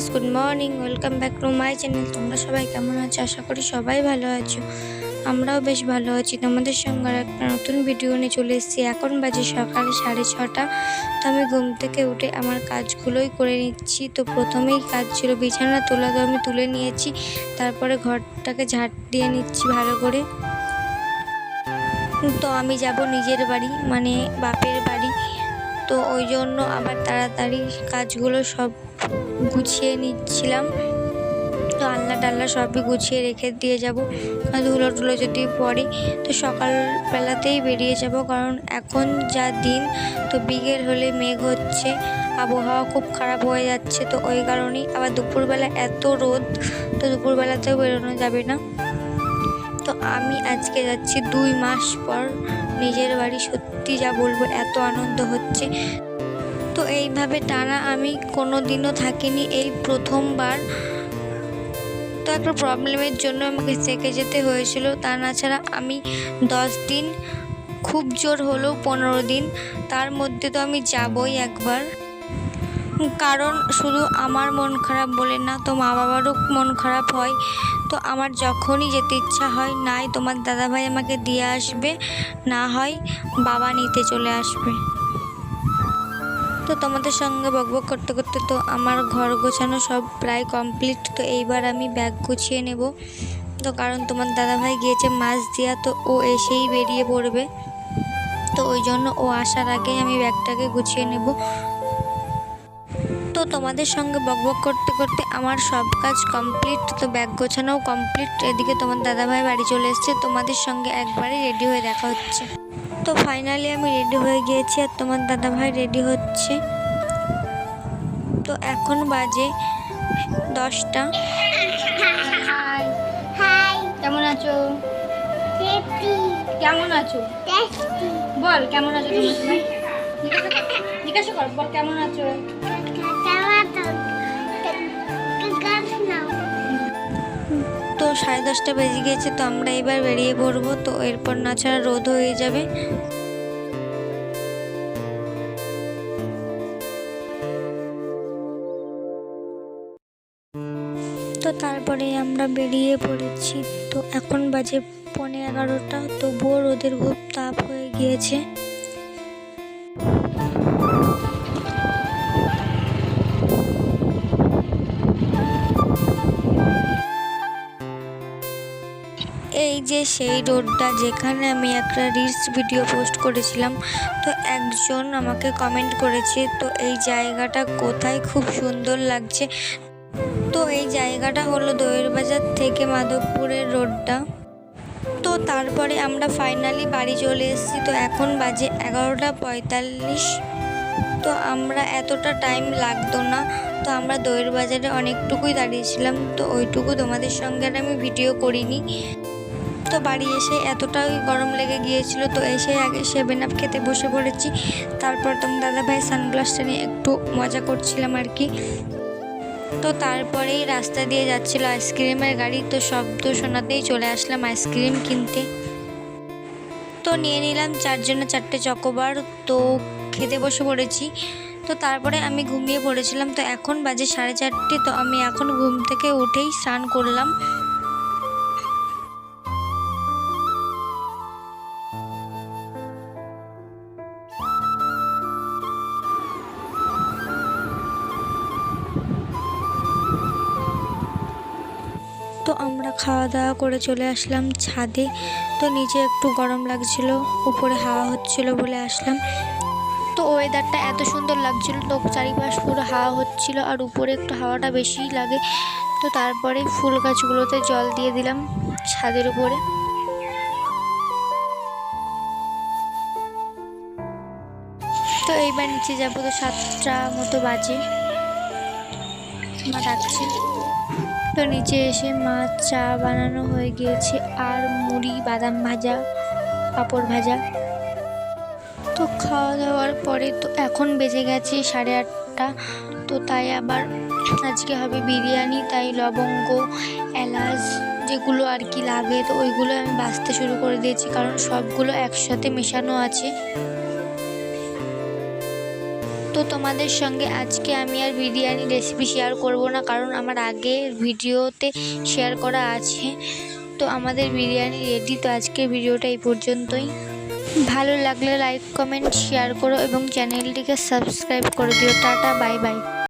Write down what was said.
Friends good morning welcome back to my channel তোমরা সবাই কেমন আছো? আশা করি সবাই ভালো আছো। আমরাও বেশ ভালো আছি। তোমাদের সঙ্গে একটা নতুন ভিডিও নিয়ে চলে এসেছি। এখন বাজে সকালে সাড়ে ছটা। তো আমি ঘুম থেকে উঠে আমার কাজগুলোই করে নিচ্ছি। তো প্রথমেই কাজ ছিল বিছানা তোলা, তো আমি তুলে নিয়েছি। তারপরে ঘরটাকে ঝাড় দিয়ে নিচ্ছি ভালো করে। তো আমি যাব নিজের বাড়ি মানে বাপের বাড়ি। তো ওই জন্য আবার তাড়াতাড়ি কাজগুলো সব গুছিয়ে নিচ্ছিলাম। তো আল্লা টাল্লা সবই গুছিয়ে রেখে দিয়ে যাব। ধুলো টুলো যদি পড়ে, তো সকালবেলাতেই বেরিয়ে যাব। কারণ এখন যা দিন, তো বিকেল হলে মেঘ হচ্ছে, আবহাওয়া খুব খারাপ হয়ে যাচ্ছে। তো ওই কারণেই আবার দুপুরবেলা এত রোদ, তো দুপুরবেলাতেও বেরোনো যাবে না। তো আমি আজকে যাচ্ছি দুই মাস পর। নিজের বাড়ি সত্যি যা বলব, এত আনন্দ হচ্ছে। এইভাবে টানা আমি কোনো দিনও থাকিনি এই প্রথমবার। তো একটা প্রবলেমের জন্য আমাকে থেকে যেতে হয়েছিল। তা না ছাড়া আমি দশ দিন, খুব জোর হলেও পনেরো দিন, তার মধ্যে তো আমি যাবই একবার। কারণ শুধু আমার মন খারাপ বলে না, তো মা বাবারও মন খারাপ হয়। তো আমার যখনই যেতে ইচ্ছা হয়, নাই তোমার দাদাভাই আমাকে দিয়ে আসবে, না হয় বাবা নিতে চলে আসবে। তো তোমাদের সঙ্গে বকবক করতে করতে তো আমার ঘর গোছানো সব প্রায় কমপ্লিট তো এইবার আমি ব্যাগ গুছিয়ে নেব। তো কারণ তোমার দাদাভাই গিয়েছে মাছ দিয়া, তো ও এসেই বেরিয়ে পড়বে। তো ওই জন্য ও আসার আগেই আমি ব্যাগটাকে গুছিয়ে নেব। তো তোমাদের সঙ্গে বকবক করতে করতে আমার সব কাজ কমপ্লিট তো ব্যাগ গোছানোও কমপ্লিট এদিকে তোমার দাদাভাই বাড়ি চলে এসছে, তোমাদের সঙ্গে একবারে রেডি হয়ে দেখা হচ্ছে। তো ফাইনালি আমি রেডি হয়ে গিয়েছি আর তোমার দাদা ভাই রেডি হচ্ছে। তো এখন বাজে দশটা। হাই হাই কেমন আছো? কেমন আছো? বল কেমন আছো জিজ্ঞাসা কর বল কেমন আছো? সাড়ে দশটা বেজে গিয়েছে তো আমরা এবার বেরিয়ে পড়ব। তো এরপর না ছাড়া রোদ হয়ে যাবে। তো তারপরে আমরা বেরিয়ে পড়েছি। তো এখন বাজে পৌনে এগারোটা, তবুও রোদের খুব তাপ হয়ে গিয়েছে। এই যে সেই রোডটা যেখানে আমি একটা রিলস ভিডিও পোস্ট করেছিলাম, তো একজন আমাকে কমেন্ট করেছে, তো এই জায়গাটা কোথায়? খুব সুন্দর লাগছে। তো এই জায়গাটা হলো দইয়ের বাজার থেকে মাধবপুরের রোডটা। তো তারপরে আমরা ফাইনালি বাড়ি চলে এসেছি, তো এখন বাজে এগারোটা পঁয়তাল্লিশ। তো আমরা এতটা টাইম লাগতো না, তো আমরা দইয়ের বাজারে অনেকটুকুই দাঁড়িয়েছিলাম, তো ওইটুকু তোমাদের সঙ্গে আর আমি ভিডিও করিনি। তো বাড়ি এসে এতটাই গরম লেগে গিয়েছিল, তো এসে আগে সেভেন আপ খেতে বসে পড়েছি। তারপর তোমার দাদা ভাই সানগ্লাসটা নিয়ে একটু মজা করছিলাম আর কি। তো তারপরেই রাস্তা দিয়ে যাচ্ছিল আইসক্রিমের গাড়ি, তো শব্দ শোনাতেই চলে আসলাম আইসক্রিম কিনতে। তো নিয়ে নিলাম চারজনে চারটে চকোবার, তো খেতে বসে পড়েছি। তো তারপরে আমি ঘুমিয়ে পড়েছিলাম, তো এখন বাজে সাড়ে চারটে, তো আমি এখন ঘুম থেকে উঠেই স্নান করলাম। তো আমরা খাওয়া দাওয়া করে চলে আসলাম ছাদে। তো নিচে একটু গরম লাগছিল, উপরে হাওয়া হচ্ছিল বলে আসলাম। তো ওয়েদারটা এত সুন্দর লাগছিল, তো চারিপাশ পুরো হাওয়া হচ্ছিল আর উপরে একটু হাওয়াটা বেশিই লাগে। তো তারপরে ফুল গাছগুলোতে জল দিয়ে দিলাম ছাদের উপরে। তো এইবার নিচে যাব, তো সাতটা মতো বাজে। মা ডাকছে। তো নিচে এসে মাছ চা বানানো হয়ে গিয়েছে আর মুড়ি, বাদাম ভাজা, পাঁপড় ভাজা। তো খাওয়া দাওয়ার পরে তো এখন বেজে গেছে সাড়ে আটটা। তো তাই আবার আজকে হবে বিরিয়ানি, তাই লবঙ্গ, এলাচ যেগুলো আর কি লাগে, তো ওইগুলো আমি বাছতে শুরু করে দিয়েছি। কারণ সবগুলো একসাথে মেশানো আছে। তো তোমাদের সঙ্গে আজকে আমি আর বিরিয়ানি রেসিপি শেয়ার করব না, কারণ আমার আগে ভিডিওতে শেয়ার করা আছে। তো আমাদের বিরিয়ানি রেডি তো আজকের ভিডিওটা এই পর্যন্তই। ভালো লাগলে লাইক কমেন্ট শেয়ার করো এবং চ্যানেলটিকে সাবস্ক্রাইব করে দিও। Tata bye bye